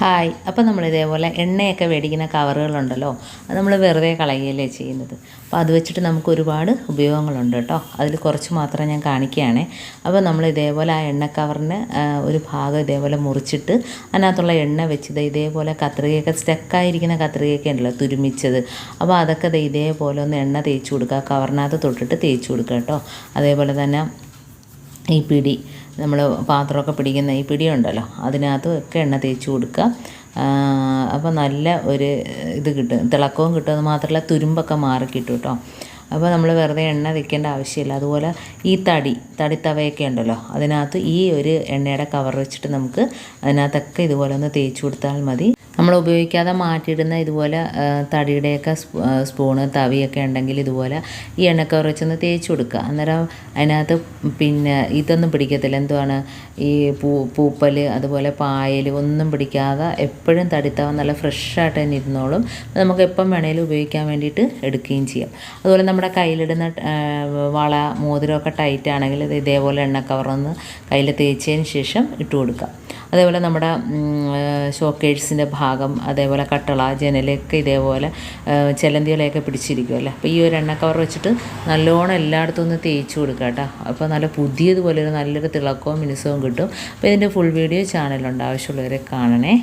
Hi. അപ്പോൾ നമ്മൾ ഇതേപോലെ എണ്ണയൊക്കെ മേടിക്കുന്ന കവറുകളുണ്ടല്ലോ അത് നമ്മൾ വെറുതെ കളയുകയല്ലേ ചെയ്യുന്നത്. അപ്പോൾ അത് വെച്ചിട്ട് നമുക്ക് ഒരുപാട് ഉപയോഗങ്ങളുണ്ട് കേട്ടോ. അതിൽ കുറച്ച് മാത്രം ഞാൻ കാണിക്കുകയാണേ. അപ്പോൾ നമ്മൾ ഇതേപോലെ ആ എണ്ണ കവറിന് ഒരു ഭാഗം ഇതേപോലെ മുറിച്ചിട്ട് അതിനകത്തുള്ള എണ്ണ വെച്ചത് ഇതേപോലെ കത്രികയൊക്കെ സ്റ്റക്കായിരിക്കുന്ന കത്രികയൊക്കെ ഉണ്ടല്ലോ തുരുമിച്ചത്. അപ്പോൾ അതൊക്കെ ഇതേപോലെ ഒന്ന് എണ്ണ തേച്ച് കൊടുക്കുക കവറിനകത്ത് തൊട്ടിട്ട് തേച്ച് കൊടുക്കുക കേട്ടോ. അതേപോലെ തന്നെ ഈ പിടി നമ്മൾ പാത്രമൊക്കെ പിടിക്കുന്ന ഈ പിടിയുണ്ടല്ലോ അതിനകത്ത് ഒക്കെ എണ്ണ തേച്ച് കൊടുക്കുക. അപ്പോൾ നല്ല ഒരു ഇത് കിട്ടും തിളക്കവും കിട്ടും. അത് മാത്രമല്ല തുരുമ്പൊക്കെ മാറി കിട്ടും കേട്ടോ. അപ്പോൾ നമ്മൾ വെറുതെ എണ്ണ വെക്കേണ്ട ആവശ്യമില്ല. അതുപോലെ ഈ തടി തടി തവയൊക്കെ ഉണ്ടല്ലോ അതിനകത്ത് ഈ ഒരു എണ്ണയുടെ കവർ വെച്ചിട്ട് നമുക്ക് അതിനകത്തൊക്കെ ഇതുപോലെ ഒന്ന് തേച്ച് കൊടുത്താൽ മതി. നമ്മൾ ഉപയോഗിക്കാതെ മാറ്റിയിടുന്ന ഇതുപോലെ തടിയുടെയൊക്കെ സ്പൂണ് തവിയൊക്കെ ഉണ്ടെങ്കിൽ ഇതുപോലെ ഈ എണ്ണക്കവർ വെച്ചൊന്ന് തേച്ച് കൊടുക്കുക. അന്നേരം അതിനകത്ത് പിന്നെ ഇതൊന്നും പിടിക്കത്തില്ല. എന്തുവാണ്? ഈ പൂ പൂപ്പൽ അതുപോലെ പായൽ ഒന്നും പിടിക്കാതെ എപ്പോഴും തടിത്തവ നല്ല ഫ്രഷായിട്ട് തന്നെ ഇരുന്നോളും. നമുക്ക് എപ്പം വേണേലും ഉപയോഗിക്കാൻ വേണ്ടിയിട്ട് എടുക്കുകയും ചെയ്യാം. അതുപോലെ നമ്മുടെ കയ്യിലിടുന്ന വള മോതിരമൊക്കെ ടൈറ്റ് ആണെങ്കിൽ ഇത് ഇതേപോലെ എണ്ണ കവറൊന്ന് കയ്യിൽ തേച്ചതിന് ശേഷം ഇട്ട് കൊടുക്കുക. അതേപോലെ നമ്മുടെ ഷോക്കേഴ്സിന്റെ ഭാഗം അതേപോലെ കട്ടള ജനലൊക്കെ ഇതേപോലെ ചിലന്തികളെയൊക്കെ പിടിച്ചിരിക്കുമല്ലേ അപ്പോൾ ഈ ഒരു എണ്ണ കവർ വെച്ചിട്ട് നല്ലോണം എല്ലായിടത്തും ഒന്ന് തേച്ച് കൊടുക്കുക കേട്ടോ. അപ്പോൾ നല്ല പുതിയതുപോലെ ഒരു നല്ലൊരു തിളക്കവും മിനുസവും കിട്ടും. അപ്പോൾ ഇതിന്റെ ഫുൾ വീഡിയോ ചാനലുണ്ട് ആവശ്യമുള്ളവരെ കാണണേ.